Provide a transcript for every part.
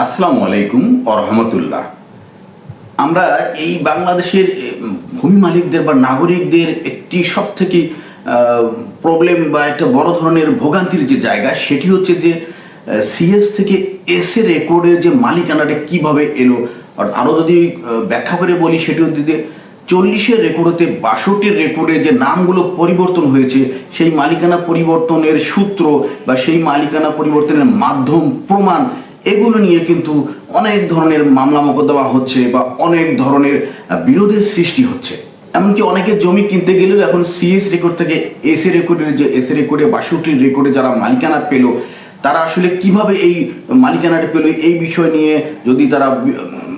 আসসালামু আলাইকুম রহমতুল্লাহ। আমরা এই বাংলাদেশের ভূমি মালিকদের বা নাগরিকদের একটি সব থেকে প্রবলেম বা একটা বড় ধরনের ভোগান্তির যে জায়গা, সেটি হচ্ছে যে সিএস থেকে এস এ রেকর্ডের যে মালিকানাটা কীভাবে এলো, আর আরও যদি ব্যাখ্যা করে বলি, সেটি হচ্ছে যে চল্লিশের রেকর্ডতে বাষট্টির রেকর্ডে যে নামগুলো পরিবর্তন হয়েছে, সেই মালিকানা পরিবর্তনের সূত্র বা সেই মালিকানা পরিবর্তনের মাধ্যম, প্রমাণ এগুলো নিয়ে কিন্তু অনেক ধরনের মামলা মোকদ্দমা হচ্ছে বা অনেক ধরনের বিরোধের সৃষ্টি হচ্ছে। এমনকি অনেকে জমি কিনতে গেলেও এখন সিএস রেকর্ড থেকে এস রেকর্ডের যে এস রেকর্ডে বাষট্টির রেকর্ডে যারা মালিকানা পেল, তারা আসলে কীভাবে এই মালিকানাটা পেল, এই বিষয় নিয়ে যদি তারা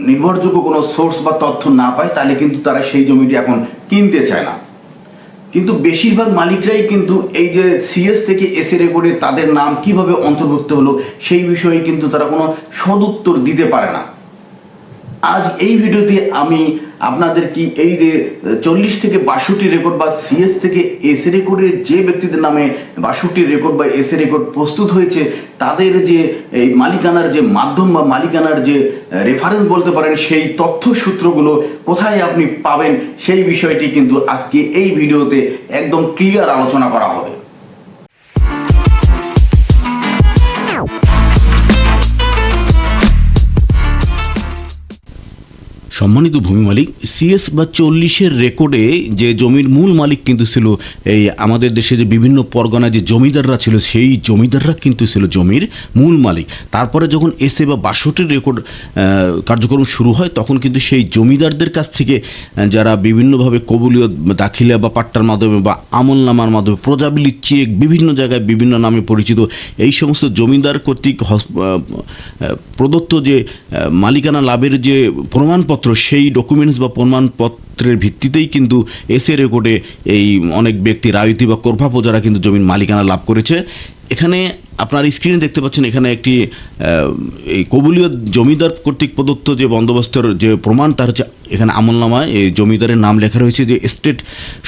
নির্ভরযোগ্য কোনো সোর্স বা তথ্য না পায়, তাহলে কিন্তু তারা সেই জমিটি এখন কিনতে চায় না। কিন্তু বেশিরভাগ মালিকরাই কিন্তু এই যে সিএস থেকে এস রেকর্ডে তাদের নাম কীভাবে অন্তর্ভুক্ত হলো, সেই বিষয়ে কিন্তু তারা কোনো সদুত্তর দিতে পারে না। আজ এই ভিডিওতে আমি আপনাদের কি এই যে চল্লিশ থেকে বাষট্টি রেকর্ড বা সিএস থেকে এস রেকর্ডের যে ব্যক্তিদের নামে বাষট্টি রেকর্ড বা এস রেকর্ড প্রস্তুত হয়েছে, তাদের যে এই মালিকানার যে মাধ্যম বা মালিকানার যে রেফারেন্স বলতে পারেন, সেই তথ্য সূত্রগুলো কোথায় আপনি পাবেন সেই বিষয়টি কিন্তু আজকে এই ভিডিওতে একদম ক্লিয়ার আলোচনা করা হবে। সম্মানিত ভূমি মালিক সিএস বা চল্লিশের রেকর্ডে যে জমির মূল মালিক কিন্তু ছিল এই আমাদের দেশে যে বিভিন্ন পরগনায় যে জমিদাররা ছিল, সেই জমিদাররা কিন্তু ছিল জমির মূল মালিক। তারপরে যখন এসে বা বাষট্টির রেকর্ড কার্যক্রম শুরু হয়, তখন কিন্তু সেই জমিদারদের কাছ থেকে যারা বিভিন্নভাবে কবুলীয় দাখিলা বা পাট্টার মাধ্যমে বা আমলনামার মাধ্যমে প্রজাবিলি চেক বিভিন্ন জায়গায় বিভিন্ন নামে পরিচিত, এই সমস্ত জমিদার কর্তৃক প্রদত্ত যে মালিকানা লাভের যে প্রমাণপত্র সেই ডকুমেন্টস বা প্রমাণপত্রের ভিত্তিতেই কিন্তু এসে রেকর্ডে এই অনেক ব্যক্তি রায়তি বা কোরভা প্রজারা কিন্তু জমির মালিকানা লাভ করেছে। এখানে আপনার স্ক্রিনে দেখতে পাচ্ছেন এখানে একটি এই কবুলীয় জমিদার কর্তৃক প্রদত্ত যে বন্দোবস্তের যে প্রমাণ, তার হচ্ছে এখানে আমলনামায় এই জমিদারের নাম লেখা রয়েছে যে স্টেট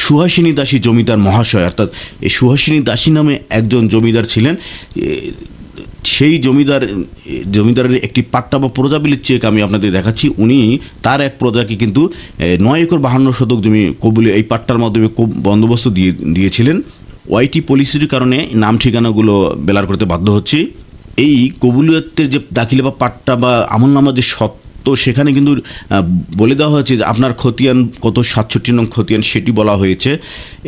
সুহাসিনী দাসী জমিদার মহাশয়। অর্থাৎ এই সুহাসিনী দাসী নামে একজন জমিদার ছিলেন। সেই জমিদার, জমিদারের একটি পাট্টা বা প্রজাবিলির চেক আমি আপনাদের দেখাচ্ছি। উনি, তার এক প্রজাকে কিন্তু নয় একর বাহান্ন শতক জমি কবুলে এই পাট্টার মাধ্যমে বন্দোবস্ত দিয়ে, দিয়েছিলেন। ওয়াইটি পলিসির কারণে নাম ঠিকানাগুলো বেলার করতে বাধ্য হচ্ছি। এই কবুলিয়তের যে দাখিলা বা পাট্টা বা আমল নামা যে সত্য তো সেখানে কিন্তু বলে দেওয়া হয়েছে যে আপনার খতিয়ান কত, সাতষট্টি নং খতিয়ান সেটি বলা হয়েছে।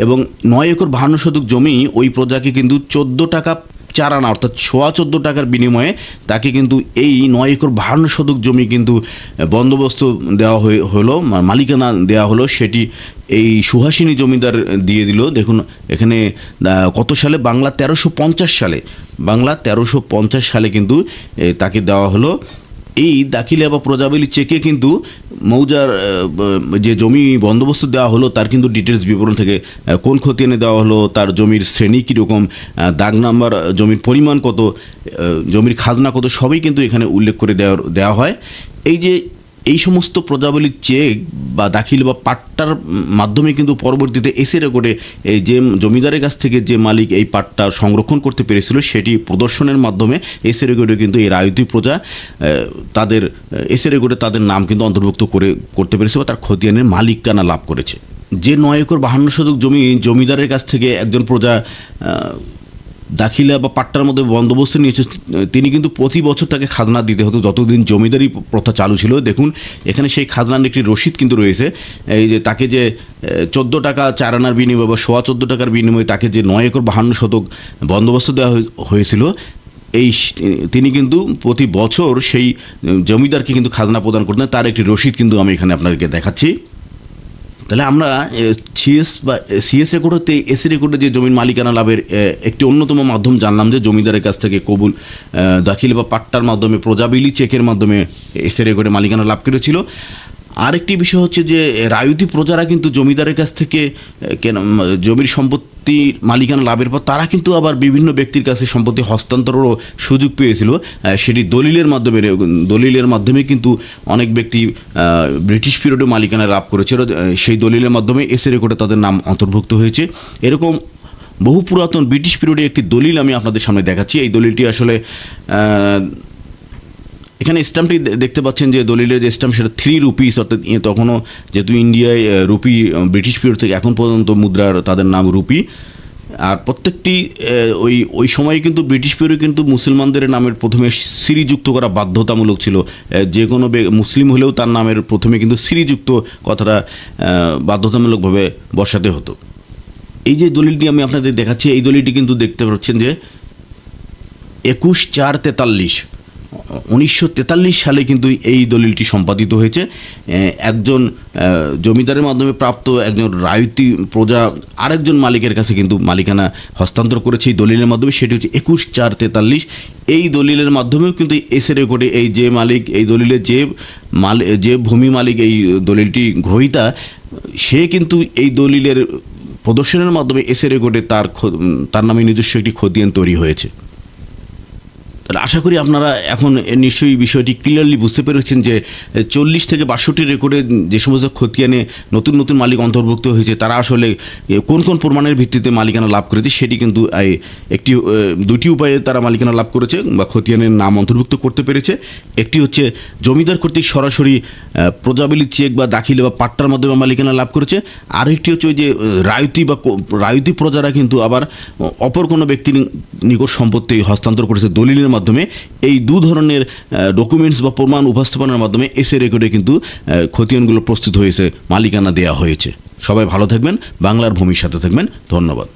এবং নয় একর বাহান্ন শতক জমি ওই প্রজাকে কিন্তু চোদ্দ টাকা চার আনা, অর্থাৎ সোয়া চোদ্দ টাকার বিনিময়ে তাকে কিন্তু এই নয় একর বাহান্ন শতক জমি কিন্তু বন্দোবস্ত দেওয়া হয়ে হলো মালিকানা দেওয়া হলো, সেটি এই সুহাসিনী জমিদার দিয়ে দিল। দেখুন, এখানে কত সালে? বাংলা তেরোশো পঞ্চাশ সালে। বাংলা তেরোশো পঞ্চাশ সালে কিন্তু তাকে দেওয়া হলো। এই দাখিলে বা প্রজাবলী চেকে কিন্তু মৌজার যে জমি বন্দোবস্ত দেওয়া হলো, তার কিন্তু ডিটেলস বিবরণ থেকে কোন ক্ষতি এনে দেওয়া হলো, তার জমির শ্রেণি কীরকম দাগ নাম্বার জমির পরিমাণ কত জমির খাজনা কত, সবই কিন্তু এখানে উল্লেখ করে দেওয়া দেওয়া হয়। এই যে এই সমস্ত প্রজাবলী চেক বা দাখিল বা পাট্টার মাধ্যমে কিন্তু পরবর্তীতে এসে রেকর্ডে এই যে জমিদারের কাছ থেকে যে মালিক এই পাট্টা সংরক্ষণ করতে পেরেছিল, সেটি প্রদর্শনের মাধ্যমে এসে রেকর্ডে কিন্তু এই রায়তী প্রজা তাদের এসে রেকর্ডে তাদের নাম কিন্তু অন্তর্ভুক্ত করে, করতে পেরেছে বা তার খতিয়ানের মালিকানা লাভ করেছে। যে নয় একর বাহান্ন শতক জমি জমিদারের কাছ থেকে একজন প্রজা দাখিলা বা পাট্টার মধ্যে বন্দোবস্ত নিয়েছে, তিনি কিন্তু প্রতি বছর তাকে খাজনা দিতে হতো। যতদিন জমিদারি প্রথা চালু ছিল, দেখুন, এখানে সেই খাজনার একটি রসিদ কিন্তু রয়েছে। এই যে তাকে যে চোদ্দ টাকা চার আনার বিনিময়ে বা সোয়া চোদ্দ টাকার বিনিময়ে তাকে যে নয় একর বাহান্ন শতক বন্দোবস্ত দেওয়া হয়ে- হয়েছিল, এই তিনি কিন্তু প্রতি বছর সেই জমিদারকে কিন্তু খাজনা প্রদান করতেন। তার একটি রসিদ কিন্তু আমি এখানে আপনাদেরকে দেখাচ্ছি। তাহলে আমরা সিএস বা সিএস রেকর্ড হতে এসি রেকর্ডে যে জমির মালিকানা লাভের একটি অন্যতম মাধ্যম জানলাম যে জমিদারের কাছ থেকে কবুল দাখিল বা পাট্টার মাধ্যমে প্রজাবিলি চেকের মাধ্যমে এসি রেকর্ডে মালিকানা লাভ করেছিল। আরেকটি বিষয় হচ্ছে যে রায়তি প্রজারা কিন্তু জমিদারের কাছ থেকে কেন জমির সম্পত্তি মালিকানা লাভের পর তারা কিন্তু আবার বিভিন্ন ব্যক্তির কাছে সম্পত্তি হস্তান্তরেরও সুযোগ পেয়েছিল। সেটি দলিলের মাধ্যমে দলিলের মাধ্যমে কিন্তু অনেক ব্যক্তি ব্রিটিশ পিরিয়ডে মালিকানা লাভ করেছিল। সেই দলিলের মাধ্যমে এসে রেকর্ডে তাদের নাম অন্তর্ভুক্ত হয়েছে। এরকম বহু পুরাতন ব্রিটিশ পিরিয়ডে একটি দলিল আমি আপনাদের সামনে দেখাচ্ছি। এই দলিলটি আসলে এখানে স্ট্যাম্পটি দেখতে পাচ্ছেন যে দলিলের যে স্ট্যাম্প সেটা থ্রি রুপিস অর্থাৎ ইয়ে তখনও যেহেতু ইন্ডিয়ায় রুপি ব্রিটিশ পিরিয়ড থেকে এখন পর্যন্ত মুদ্রার তাদের নাম রুপি। আর প্রত্যেকটি ওই ওই সময়ে কিন্তু ব্রিটিশ পিরিয়ডে কিন্তু মুসলমানদের নামের প্রথমে সিরিযুক্ত করা বাধ্যতামূলক ছিল। যে কোনো মুসলিম হলেও তার নামের প্রথমে কিন্তু সিরিযুক্ত কথাটা বাধ্যতামূলকভাবে বসাতে হতো। এই যে দলিলটি আমি আপনাদের দেখাচ্ছি, এই দলিলটি কিন্তু দেখতে পাচ্ছেন যে একুশ চার তেতাল্লিশ উনিশশো তেতাল্লিশ সালে কিন্তু এই দলিলটি সম্পাদিত হয়েছে। একজন জমিদারের মাধ্যমে প্রাপ্ত একজন রায়তি প্রজা আরেকজন মালিকের কাছে কিন্তু মালিকানা হস্তান্তর করেছে এই দলিলের মাধ্যমে, সেটি হচ্ছে একুশ চার তেতাল্লিশ। এই দলিলের মাধ্যমেও কিন্তু এসে রেকর্ডে এই যে মালিক, এই দলিলের যে মাল, যে ভূমি মালিক এই দলিলটি গ্রহীতা, সে কিন্তু এই দলিলের প্রদর্শনের মাধ্যমে এসে রেকর্ডে তার তার নামে নিজস্ব একটি খতিয়ান তৈরি হয়েছে। আশা করি আপনারা এখন নিশ্চয়ই বিষয়টি ক্লিয়ারলি বুঝতে পেরেছেন যে চল্লিশ থেকে বাষট্টি রেকর্ডে যে সমস্ত খতিয়ানে নতুন নতুন মালিক অন্তর্ভুক্ত হয়েছে, তারা আসলে কোন কোন প্রমাণের ভিত্তিতে মালিকানা লাভ করেছে সেটি কিন্তু একটি দুটি উপায়ে তারা মালিকানা লাভ করেছে বা খতিয়ানের নাম অন্তর্ভুক্ত করতে পেরেছে। একটি হচ্ছে জমিদার কর্তৃক সরাসরি প্রজাবলী চেক বা দাখিলে বা পাট্টার মাধ্যমে মালিকানা লাভ করেছে। আরেকটি হচ্ছে ওই যে, রায়তি বা রায়তি প্রজারা কিন্তু আবার অপর কোনো ব্যক্তির নিকট সম্পত্তি হস্তান্তর করেছে, দলিলের মাধ্যমে এই দু ধরনের ডকুমেন্টস বা প্রমাণ উপস্থাপনার মাধ্যমে এসে রেকর্ডে কিন্তু খতিয়ানগুলো প্রস্তুত হয়েছে, মালিকানা দেয়া হয়েছে। সবাই ভালো থাকবেন, বাংলার ভূমির সাথে থাকবেন, ধন্যবাদ।